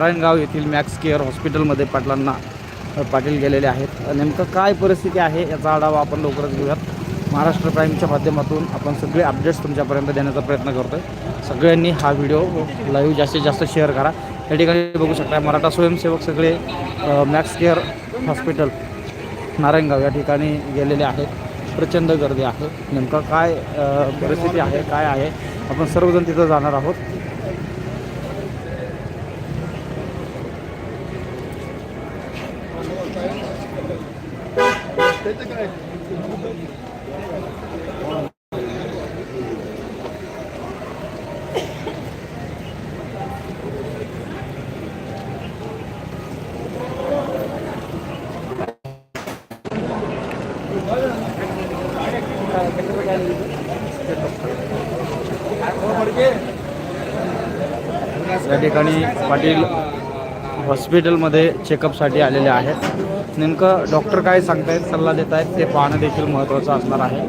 नारायणगाव येथील max care हॉस्पिटलमध्ये पाटलांना पाटील गेलेले आहेत. नेमकं काय परिस्थिती आहे याचा आढावा आपण लवकरच घेऊयात. महाराष्ट्र प्राईमच्या माध्यमातून आपण सगळे अपडेट्स तुमच्यापर्यंत देण्याचा प्रयत्न करतो आहे सगळ्यांनी हा व्हिडिओ लाईव्ह जास्तीत जास्त शेअर करा. या ठिकाणी बघू शकता मराठा स्वयंसेवक सगळे मॅक्स केअर हॉस्पिटल नारायणगाव या ठिकाणी गेलेले आहेत. प्रचंड गर्दी आहे. नेमकं काय परिस्थिती आहे काय आहे आपण सर्वजण तिथं जाणार आहोत. या ठिकाणी पाटील हॉस्पिटलमध्ये चेकअपसाठी आलेले आहेत. नेमकं डॉक्टर काय सांगतायत सल्ला देत आहेत ते पाहणं देखील महत्त्वाचं असणार आहे.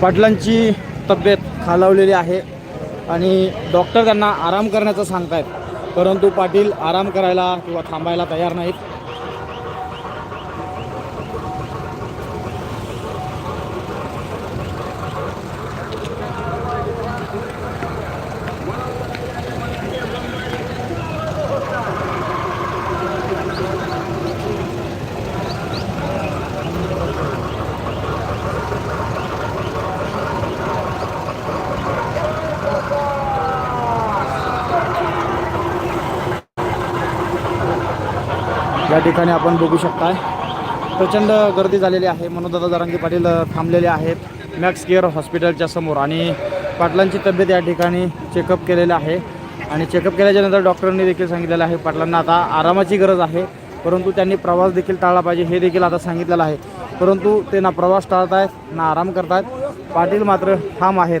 पाटलांची तब्येत खालावलेली आहे आणि डॉक्टर त्यांना आराम करण्याचं सांगतायत. परंतु पाटील आराम करायला किंवा थांबायला तयार नाहीत. या ठिकाणी आपण बघू शकताय. प्रचंड गर्दी झालेली आहे. मनोदादा जरांगे पाटील थांबलेले आहेत. मॅक्स केअर हॉस्पिटलच्या समोर आणि पाटलांची तब्येत या ठिकाणी चेकअप केलेलं आहे. आणि चेकअप केल्याच्यानंतर डॉक्टरांनी देखील सांगितलेलं आहे. पाटलांना आता आरामाची गरज आहे. परंतु त्यांनी प्रवास देखील टाळला पाहिजे हे देखील आता सांगितलेलं आहे. परंतु ते ना प्रवास टाळत आहेत ना आराम करतायत. पाटील मात्र ठाम आहेत.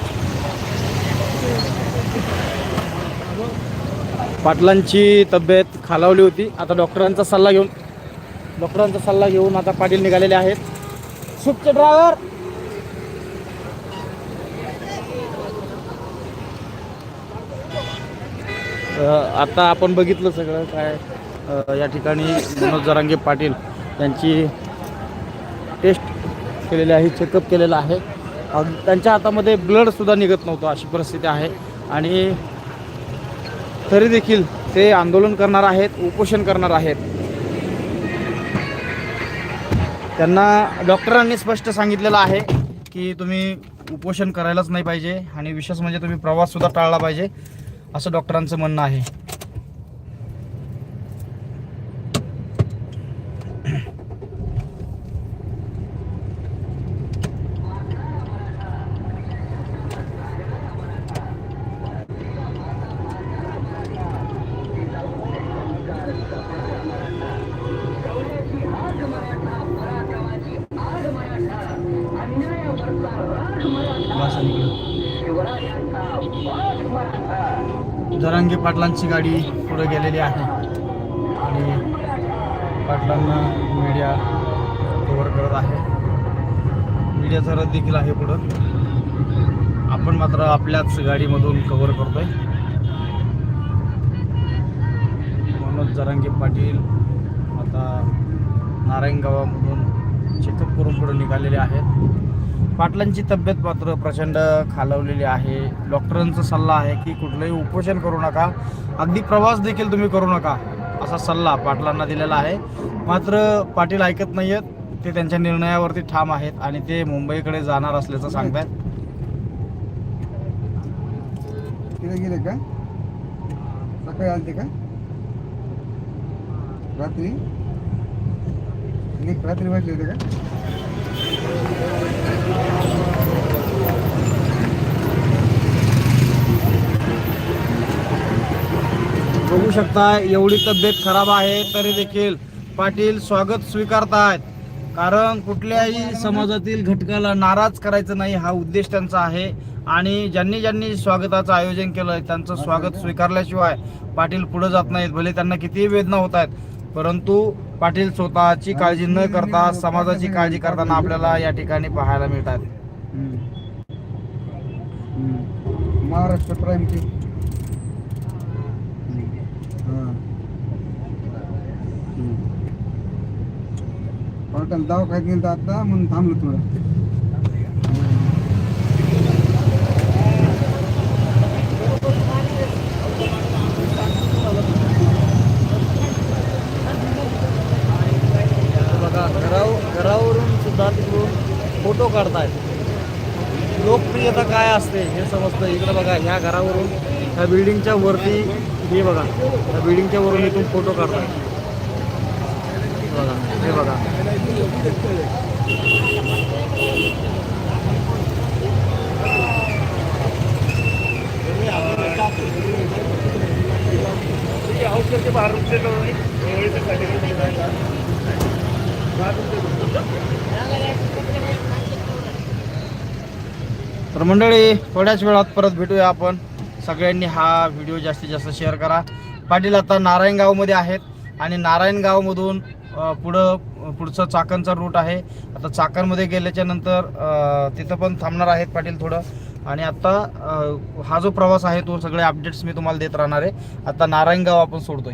पाटलांची तब्येत खालावली होती. आता डॉक्टरांचा सल्ला घेऊन डॉक्टरांचा सल्ला घेऊन आता पाटील निघालेले आहेत. स्विफ्टचे ड्रायव्हर! आता आपण बघितलं सगळं काय या ठिकाणी मनोज जरांगे पाटील यांची टेस्ट केलेली आहे चेकअप केलेलं आहे. त्यांच्या हातामध्ये ब्लडसुद्धा निघत नव्हतं अशी परिस्थिती आहे. आणि तरी देखील ते आंदोलन करणार आहेत उपोषण करणार आहेत. त्यांना डॉक्टरांनी स्पष्ट सांगितलेलं आहे की तुम्ही उपोषण करायलाच नाही पाहिजे आणि विशेष म्हणजे तुम्ही प्रवाससुद्धा टाळला पाहिजे असं डॉक्टरांचं म्हणणं आहे. जरांगे पाटलांची गाडी पुढे गेलेली आहे. आणि पाटलांना मीडिया कव्हर करत आहे. मीडियाचा रथ देखील आहे पुढं. आपण मात्र आपल्याच गाडीमधून कव्हर करतोय. मनोज जरांगे पाटील आता नारायणगावामधून चेकअप करून पुढे निघालेले आहेत. पाटलांची तब्येत मात्र प्रचंड खालवलेली आहे. डॉक्टरांचा सल्ला आहे की कुठलंही उपोषण करू नका. अगदी प्रवास देखील तुम्ही करू नका असा सल्ला पाटलांना दिलेला आहे. मात्र पाटील ऐकत नाही आहेत ते त्यांच्या निर्णयावरती ठाम आहेत आणि ते मुंबईकडे जाणार असल्याचं सांगतायत. तिथे गेले का? सकाळी आलते का? रात्री? रात्री बसले होते का? बघू शकता एवढी तब्येत खराब आहे तरी देखील पाटील स्वागत स्वीकारतायत. कारण कुठल्याही समाजातील घटकाला नाराज करायचं नाही हा उद्देश त्यांचा आहे. आणि ज्यांनी ज्यांनी स्वागताचं आयोजन केलं त्यांचं स्वागत स्वीकारल्याशिवाय पाटील पुढे जात नाहीत भले त्यांना कितीही वेदना होत आहेत परंतु पाटील स्वतःची काळजी न करता समाजाची काळजी करताना आपल्याला या ठिकाणी पाहायला मिळतात. महाराष्ट्र त्याला दवाखान्यात गेलं आता म्हणून थांबलो थोडं. बघा घराव घरावरून सुद्धा तिकडून फोटो काढतायत. लोकप्रियता काय असते हे समजतं. इकडं बघा ह्या घरावरून ह्या बिल्डिंगच्या वरती हे बघा ह्या बिल्डिंगच्या वरून इथून फोटो काढतायत. बघा हे बघा. तर मंडळी थोड्याच वेळात परत भेटूया आपण. सगळ्यांनी हा व्हिडिओ जास्तीत जास्त शेअर करा. पाटील आता नारायणगावमध्ये आहेत आणि नारायणगावमधून पुढं पुढचं चाकणचा रूट आहे. आता चाकणमध्ये गेल्याच्यानंतर तिथं पण थांबणार आहेत पाटील थोडं. आणि आता हा जो प्रवास आहे तो सगळे अपडेट्स मी तुम्हाला देत राहणार आहे. आता नारायणगाव आपण सोडतोय.